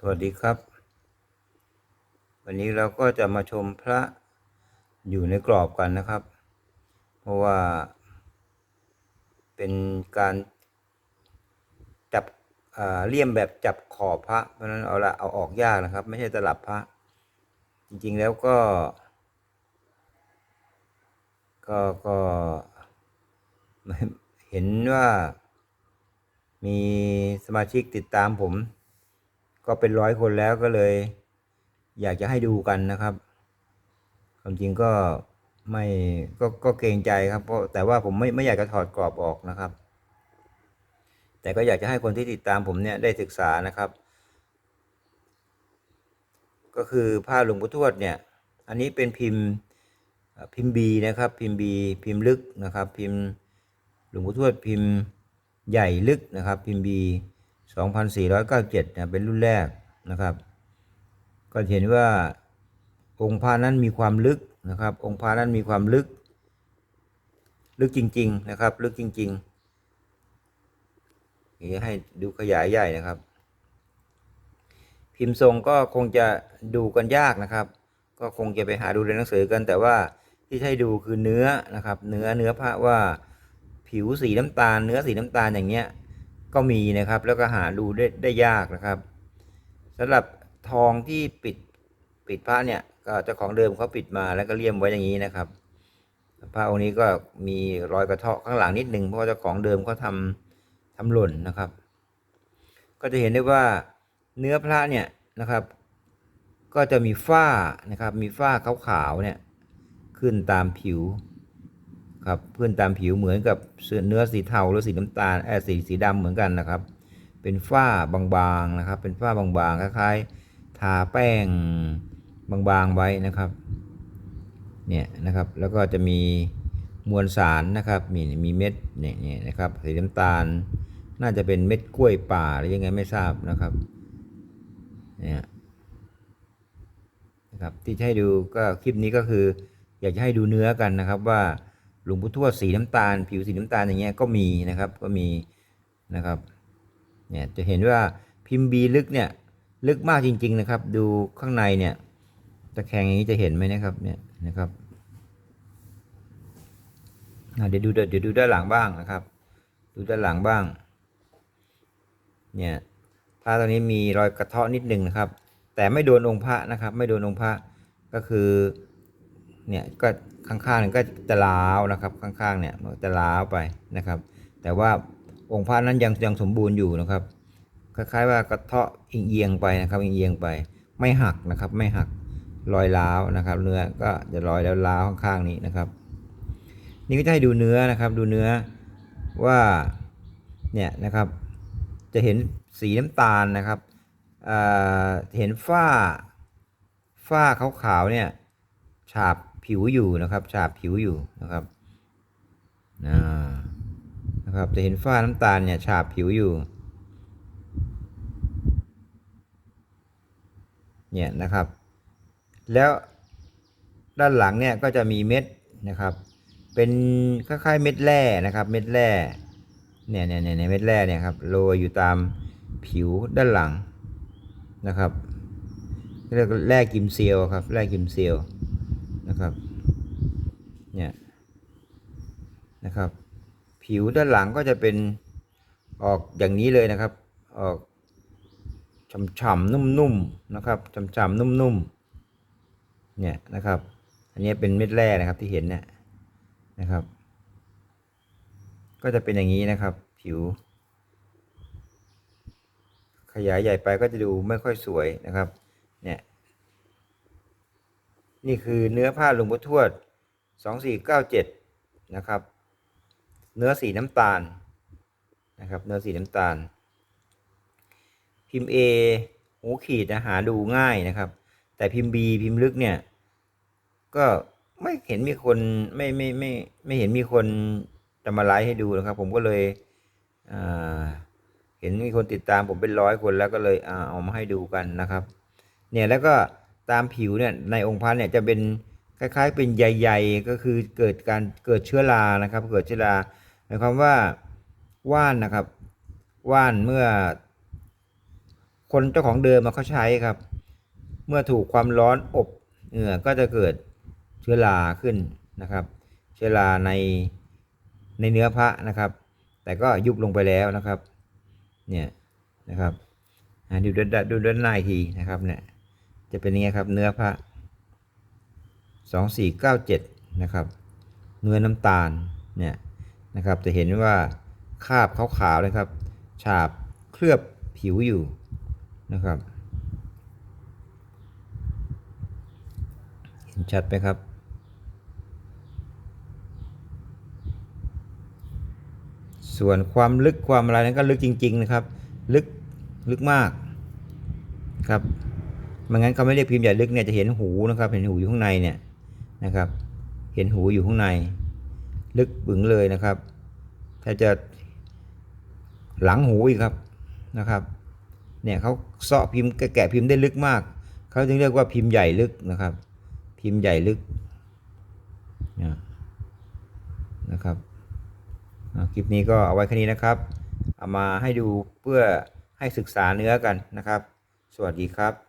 สวัสดีครับ วันนี้เราก็จะมาชมพระอยู่ในกรอบกันนะครับ เพราะว่า เป็นการจับอ่าเลี่ยมแบบจับขอบพระ เพราะฉะนั้นเอาละเอาออกยากนะครับ ไม่ใช่ตลับพระ จริงๆแล้วก็ ก็ก็เห็นว่ามีสมาชิกติดตามผม ก็เป็นร้อยคนแล้วก็เลย อยากจะให้ดูกันนะครับความจริงก็ไม่ก็ก็เกรงใจครับเพราะแต่ว่าผมไม่ไม่อยากจะถอดกรอบออกนะครับ แต่ก็อยากจะให้คนที่ติดตามผมเนี่ยได้ศึกษานะครับ ก็คือผ้าหลวงปู่ทวดเนี่ย อันนี้เป็นพิมพ์พิมพ์บีนะครับ พิมพ์บีพิมพ์ลึกนะครับ พิมพ์หลวงปู่ทวดพิมพ์ใหญ่ลึกนะครับ พิมพ์บี 2497นะเป็นรุ่นแรกนะครับ ก็เห็นว่าองค์พระนั้นมีความลึกนะครับ องค์พระนั้นมีความลึก ลึกจริง ๆ นะครับ ลึกจริงๆนี่ให้ดูขยายใหญ่นะครับ พิมพ์ทรงก็คงจะดูกันยากนะครับ ก็คงจะไปหาดูในหนังสือกัน แต่ว่าที่ให้ดูคือเนื้อนะครับ เนื้อเนื้อพระว่าผิวสีน้ำตาล เนื้อสีน้ำตาลอย่างเงี้ย ก็มีนะครับ แล้วก็หาดูได้ได้ยากนะครับสำหรับทองที่ปิดปิดพระเนี่ยก็เจ้าของเดิมเขาปิดมาแล้วก็เลี่ยมไว้อย่างนี้นะครับพระองค์นี้ก็มีรอยกระเทาะข้างหลังนิดหนึ่งเพราะเจ้าของเดิมเขาทำทำหล่นนะครับ ก็จะเห็นได้ว่าเนื้อพระเนี่ยนะครับ ก็จะมีฝ้านะครับ มีฝ้าขาวๆเนี่ยขึ้นตามผิว ครับขึ้นตามผิวเหมือนกับเนื้อสีเทาหรือสีน้ำตาลแอบสีสีดำเหมือนกันนะครับ เป็นฝ้าบางๆนะครับ เป็นฝ้าบางๆคล้ายๆทาแป้งบางๆไว้นะครับเนี่ยนะครับแล้วก็จะมีมวลสารนะครับมีมีเม็ดเนี่ยเนี่ยนะครับสีน้ำตาล น่าจะเป็นเม็ดกล้วยป่าหรือยังไงไม่ทราบนะครับเนี่ยนะครับที่ให้ดูก็คลิปนี้ก็คือ อยากจะให้ดูเนื้อกันนะครับว่า หลวงปู่ทวดสีน้ำตาล ผิวสีน้ำตาลอย่างเงี้ยก็มีนะครับก็มีนะครับเนี่ยจะเห็นว่าพิมพ์บีลึกเนี่ยลึกมากจริง ๆนะครับ ดูข้างในเนี่ยตะแคงอย่างนี้จะเห็นไหมนะครับเนี่ยนะครับเดี๋ยวดูเดี๋ยวดูด้านหลังบ้างนะครับ ดูด้านหลังบ้างเนี่ยพระตัวนี้มีรอยกระเทาะนิดนึงนะครับ แต่ไม่โดนองค์พระนะครับ ไม่โดนองค์พระก็คือ เนี่ยก็ข้างๆเนี่ยก็จะล้าวนะครับข้างๆเนี่ยมันจะล้าวไปนะครับ แต่ว่าองค์พระนั้นยังยังสมบูรณ์อยู่นะครับ คล้ายๆว่ากระเทาะเอียงไปนะครับเอียงไปไม่หักนะครับไม่หักรอยล้าวนะครับ เนื้อก็จะรอยแล้วล้าวข้างๆนี้นะครับ นี่ก็จะให้ดูเนื้อนะครับ ดูเนื้อว่าเนี่ยนะครับ จะเห็นสีน้ำตาลนะครับเห็นฝ้าฝ้าขาวๆเนี่ย ฉาบผิวอยู่นะครับ ฉาบผิวอยู่นะครับอ่านะครับ จะเห็นฝ้าน้ำตาลเนี่ยฉาบผิวอยู่ เนี่ยนะครับ แล้วด้านหลังเนี่ยก็จะมีเม็ดนะครับ เป็นคล้ายๆเม็ดแร่นะครับ เม็ดแร่เนี่ยเนี่ยเนี่ยเม็ดแร่เนี่ยครับโรยอยู่ตามผิวด้านหลังนะครับเรียกว่าแร่กิมเซียวครับแร่กิมเซียว นะครับ เนี่ยนะครับ ผิวด้านหลังก็จะเป็นออกอย่างนี้เลยนะครับ ออกฉ่ำๆนุ่มๆนะครับฉ่ำๆนุ่มๆเนี่ยนะครับ อันนี้เป็นเม็ดแร่นะครับที่เห็นเนี่ยนะครับ ก็จะเป็นอย่างนี้นะครับ ผิว ขยายใหญ่ไปก็จะดูไม่ค่อยสวยนะครับ เนี่ย นี่คือเนื้อผ้าหลวงปู่ทวดสองสี่เก้าเจ็ดนะครับ เนื้อสีน้ำตาลนะครับ เนื้อสีน้ำตาล พิมพ์ A หูขีดนะหาดูง่ายนะครับ แต่พิมพ์ B พิมพ์ลึกเนี่ย ก็ไม่เห็นมีคนไม่ไม่ไม่ไม่เห็นมีคนจะมาไลฟ์ให้ดูนะครับ ผมก็เลยเห็นมีคนติดตามผมเป็นร้อยคนแล้วก็เลยเอามาให้ดูกันนะครับ เนี่ยแล้วก็ ตามผิวเนี่ยในองค์พระเนี่ยจะเป็นคล้ายๆ เป็นใยๆก็คือเกิดการเกิดเชื้อรานะครับ เกิดเชื้อราหมายความว่าว่านนะครับ ว่านเมื่อ คนเจ้าของเดิมมาเขาใช้ครับ เมื่อถูกความร้อนอบเหงื่อก็จะเกิดเชื้อราขึ้นนะครับ เชื้อราในในเนื้อพระนะครับ แต่ก็ยุบลงไปแล้วนะครับ เนี่ยนะครับดูด้านดูด้านในอีกทีนะครับเนี่ย จะเป็นอย่างนี้ครับ เนื้อพระสองสี่เก้าเจ็ดนะครับ เนื้อน้ำตาลเนี่ยนะครับ จะเห็นว่าคาบขาวๆเลยครับ ฉาบเคลือบผิวอยู่นะครับ เห็นชัดไหมครับส่วนความลึกความอะไรนั้นก็ลึกจริง ๆ นะครับ ลึกลึกมากครับ ไม่งั้นเขาไม่เรียกพิมพ์ใหญ่ลึกเนี่ยจะเห็นหูนะครับ เห็นหูอยู่ข้างในเนี่ยนะครับ เห็นหูอยู่ข้างใน ลึกบึงเลยนะครับถ้าจะหลังหูอีกครับนะครับ เนี่ยเขาเสาะพิมพ์แกะพิมพ์ได้ลึกมากเขาจึงเรียกว่าพิมพ์ใหญ่ลึกนะครับ พิมพ์ใหญ่ลึกเนี่ยนะครับคลิปนี้ก็เอาไว้แค่นี้นะครับ เอามาให้ดูเพื่อให้ศึกษาเนื้อกันนะครับ สวัสดีครับ